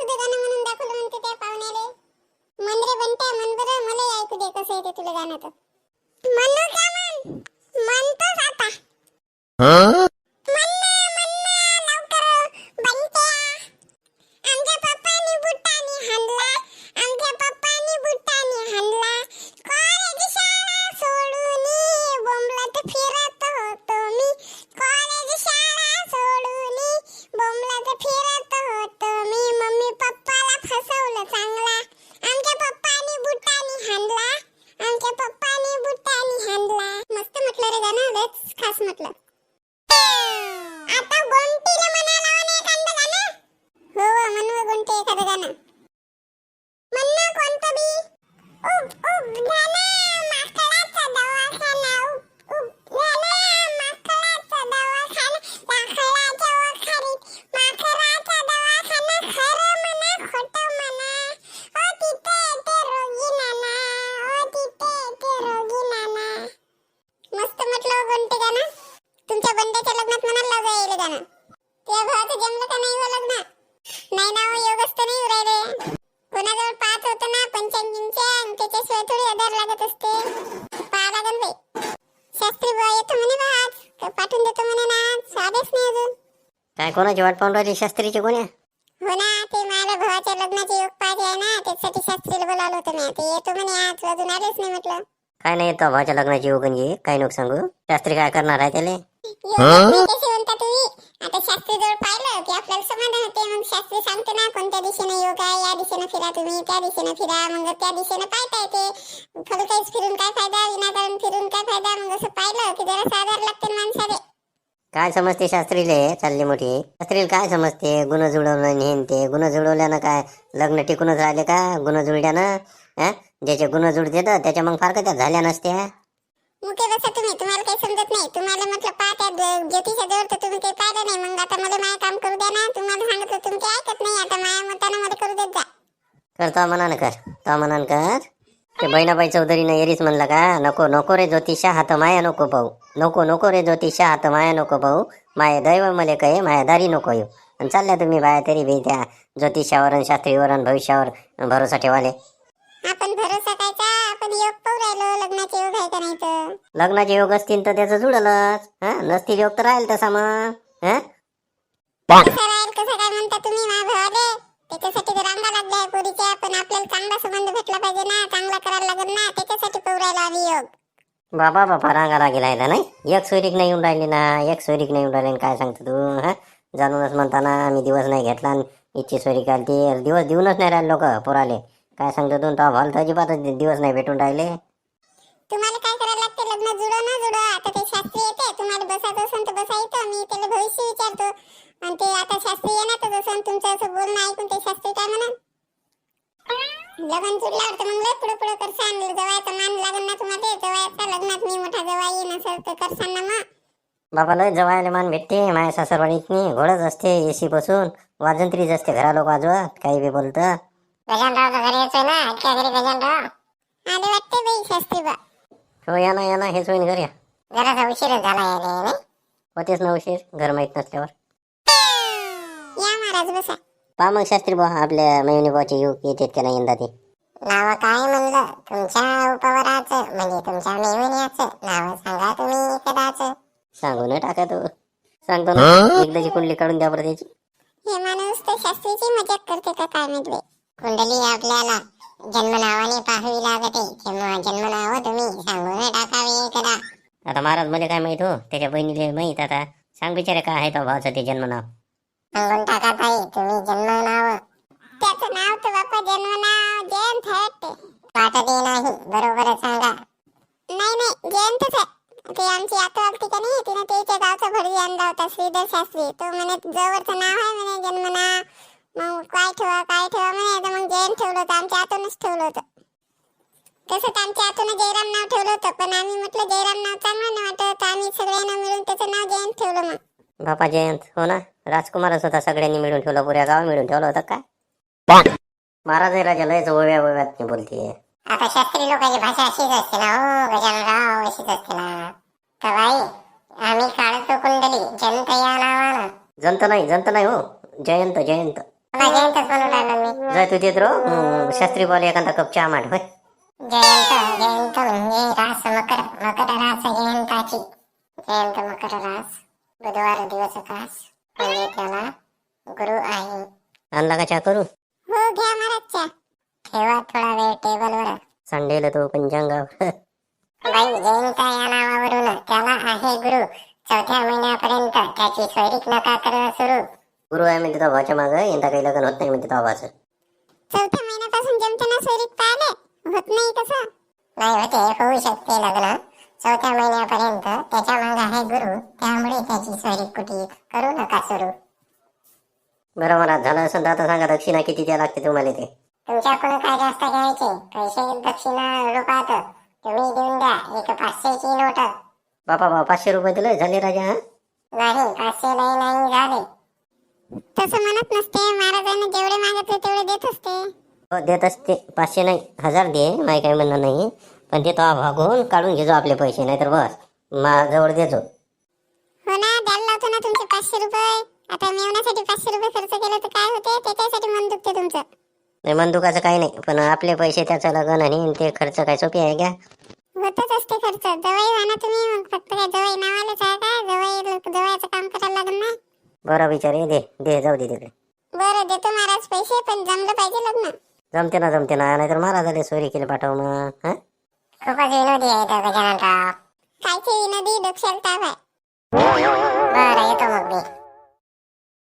सुद्धा गाणं म्हणून दाखवलं म्हणते त्या पाहुण्याले. मन रे बंट्या मन बरं मला ऐकू दे कसं येते तुला गाणं तर. तुझ्या भावाचं जमलं का नाही हो लग्न नाही ना हो नाही राहिले. कोणाजवळ पाहत होतं ना पंचांगींच्या त्याच्याशिवाय थोडी आधार लागत असते. पाहा लागन बाई. शास्त्री बुवा येतो म्हणे बा आज. तर पाठवून देतो म्हणे ना आज. आदेश नाही अजून. काय कोणाची वाट पाहून राहिली शास्त्रीची कोणी हो ना ते माझ्या भावाच्या लग्नाची योग पाहिजे आहे ना त्याच्यासाठी शास्त्रीला बोलावलं होतं मी. ते येतो म्हणे आज. अजून आलेच नाही म्हटलं. काय नाही तो भावाच्या लग्नाची उगणजी काही नको सांगू? शास्त्री काय करणार आहे त्याले? योग नाही आता शास्त्री जवळ पाहिलं की आपल्याला समाधान होते. मग शास्त्री सांगते ना कोणत्या दिशेने योग आहे? या दिशेने फिरा तुम्ही त्या दिशेने फिरा. मग त्या दिशेने पाहता येते खरं काहीच फिरून काय फायदा? विनाकारण फिरून काय फायदा? मग असं पाहिलं की जरा साधार लागते माणसाले. काय समजते शास्त्रीले? चालली मोठी. शास्त्रीला काय समजते? गुण जुळवणं नेहन ते गुण जुळवल्यानं काय? लग्न टिकूनच राहिले का? गुण जुळल्यानं ज्याचे गुण जुळते तर त्याच्या मग फार त्या झाल्या नसत्या? मुके बसा तुम्ही तुम्हाला काही समजत नाही. तुम्हाला म्हटलं पाहत्या ज्योतिषा जवळ तर तुम्ही काही पाहिलं नाही. मग आता मला माय काम करू द्या ना. तुम्हाला सांगितलं तुम्ही काही ऐकत नाही. आता माया मतानं मला करू देत जा. कर तो मनानं कर. तो मनानं कर. ते बहिणाबाई चौधरीनं एरीच म्हणलं का नको नको रे ज्योतिषा हात माया नको पाहू. नको नको रे ज्योतिषा हात माया नको पाहू. माया दैव मले कहे माया दारी नको येऊ. आणि चालल्या तुम्ही बाया तरी बी त्या ज्योतिषावर आणि शास्त्रीवर आणि भविष्यावर भरोसा ठेवाले. आपण भरोसा आपण योग पाहू राहिलो? लग्नाचे योग आहे का नाही तर? लग्नाचे योग असतील तर त्याचं जुळलंच हा? नसतील योग तर राहील तसा मग. हा? कसं राहील कसं काय म्हणता तुम्ही माझ्या भावाले? त्याच्यासाठी तर रांगा लागल्या पोरीच्या पण आपल्याला चांगला संबंध भेटला पाहिजे ना. चांगला करायला लागेल ना. त्याच्यासाठी पाहू राहिलो आम्ही योग. बाबा बाबा रांगा लागेल आहे नाही. एक सोयरीक नाही येऊन राहिली ना. एक सोयरीक नाही येऊन राहिली आणि काय सांगतो तू हा? जाणूनच म्हणताना आम्ही दिवस नाही घेतला आणि इच्छी सोयरी आली दिवस देऊनच नाही राहिले लोक पोराले. काय सांगतो तू तो भाल तर अजिबातच दिवस नाही भेटून राहिले. तुम्हाला काय करायला लागते? लग्न जुळो ना जुळो. आता ते शास्त्री येते. तुम्हाला बसायचं असेल तर बसा येतं मी त्याला भविष्य विचारतो. आणि ते आता शास्त्री येणार असेल तुमचं असं बोलणं ऐकून ते शास्त्री काय म्हणा लग्न जुळल्यावर तर मग लय पुढे पुढे करसान जवायचं मान लागन ना तुम्हाला. जवायचा लग्नात मी मोठा जवाई येईन असं तर करसान ना मग. बाबा लय जवायला मान भेटते. माझ्या सासरवाडीत नाही घोडच असते एसी बसून वाजंत्रीच असते घरा लोक वाजवत. काही बी बोलतं. गजानराव घरी येतोय ना घरी गजानराव. आले वाटते बाई शास्त्री बा. हो या ना या ना हेच होईन घरी जरासा उशीरच झाला यायला नाही? होतेच ना उशीर घर माहीत नसल्यावर. या महाराज बसा. पहा मग शास्त्री बा आपल्या मयुनी भाऊचे युग येतात का नाही यंदा ते? नाव काय म्हणलं? तुमच्या उपवराचं म्हणजे तुमच्या मेहुण्याचं नाव सांगा तुम्ही कदाच. सांगू न टाका तू. सांगतो ना एकदाची कुंडली काढून द्या बरं त्याची. हे माणूस तर शास्त्रीची मजाक करते का काय माहीत बाई? कुंडली आपल्याला जन्म नावाने पाहावी लागते. किंवा जन्म नाव तुम्ही सांगून टाकावे कदा आता महाराज मला काय माहीत हो? त्याच्या बहिणीला माहीत आता. सांग बिचारे काय आहे तो भावाचं ते जन्म नाव सांगून टाका ताई तुम्ही जन्म नाव त्याचं नाव तर बापा जन्म नाव जयंत आहे. वाटते नाही बरोबर सांगा. नाही नाही जयंतच आहे. ते आमची आतो आलती का नाही तिने त्याच्या गावचा भरजी आणला होता श्रीधर शास्त्री. तो म्हणे जवळचं नाव आहे म्हणे जन्म नाव मग काय ठेवा काय ठेवा म्हणे. तर मग जयंत ठेवलं होतं. आमच्या आतूनच ठेवलं होतं. तसं तर आमच्या आतून जयराम नाव ठेवलं होतं. पण आम्ही म्हटलं जयराम नाव चांगलं नाही वाटत. आम्ही सगळ्यांना मिळून त्याचं नाव जयंत ठेवलं मग. बापा जयंत हो ना? राजकुमारच होता. सगळ्यांनी मिळून ठेवलं. पुऱ्या गाव मिळून ठेवलं होतं काय महाराज राजा लयच ओव्या ओव्यात बोलते. आता शास्त्री लोकांची भाषा अशीच असते ना हो. गजाननराव अशीच असते ना. तर बाई आम्ही काढतो कुंडली. जंत या नावानं. जंत नाही जंत नाही हो. जयंत जयंत. जयंतच म्हणून राहिलो मी. जाय तू देत रो शास्त्री बोल एखादा कप चहा मांड होय? जयंत जयंत म्हणजे रास मकर मकर रास जयंताची. जयंत मकर रास. बुधवार दिवस खास म्हणजे त्याला गुरु आहे. आणला का चहा करू हो घ्या महाराज चहा. ठेवा थोडा वेळ टेबलवर. संडेला तो पंचांगावर बाई जयंत या नावावरून. त्याला आहे गुरु. चौथ्या महिन्यापर्यंत त्याची स्वैरिक नका करणं सुरू. गुरु आहे म्हणते तो भाच्या मागं यंदा काही लग्न होत नाही म्हणते तो भाचं चौथ्या महिन्यापासून जमताना स्वैरिक पाहिले होत नाही कसं नाही होते होऊ शकते लग्न चौथ्या महिन्यापर्यंत त्याच्यामागे आहे गुरु त्यामुळे त्याची स्वैरिक कुठे करू नका सुरू बरोबर मला झालं असं तर आता सांगा दक्षिणा किती द्या लागते तुम्हाला ते तुमच्याकडून काय जास्त घ्यायचे पैसे दक्षिणा रुपात तुम्ही देऊन द्या एक पाचशेची नोट बापा बा पाचशे रुपये दिले झाले राजा हा नाही पाचशे नाही नाही झाले तसं म्हणत नसते. महाराजांना जेवढे मागितले तेवढे देत असते. हो देत असते. पाचशे नाही हजार दे. माही काही म्हणणं नाही. पण ते तो भागून काढून घेजो आपले पैसे नाहीतर बस. माझ्याजवळ देजो. हो ना द्यायला लावतो ना तुमचे पाचशे रुपये. आता मिळवण्यासाठी पाचशे रुपये खर्च केले तर काय होते? त्याच्यासाठी मन दुखते तुमचं. नाही मनदुखाचं काही नाही. पण आपले पैसे त्याचं लग्न आणि ते खर्च काय सोपी आहे का? होतच असते खर्च. व्हा ना तुम्ही मग फक्त काय दवाई नावालाच आहे का? दवाई दवाईचं काम करायला लागेल ना? बरं विचार दे दे जाऊ दे तिकडे. बरं देतो महाराज पैसे पण जमलं पाहिजे लग्न. जमते ना जमते ना नाहीतर महाराजाला सोयरी केली पाठव मग हा? खूपच विनोदी आहे त्या गजाननराव. खायची विनोदी डोक्याला ताप आहे. बरं येतो मग मी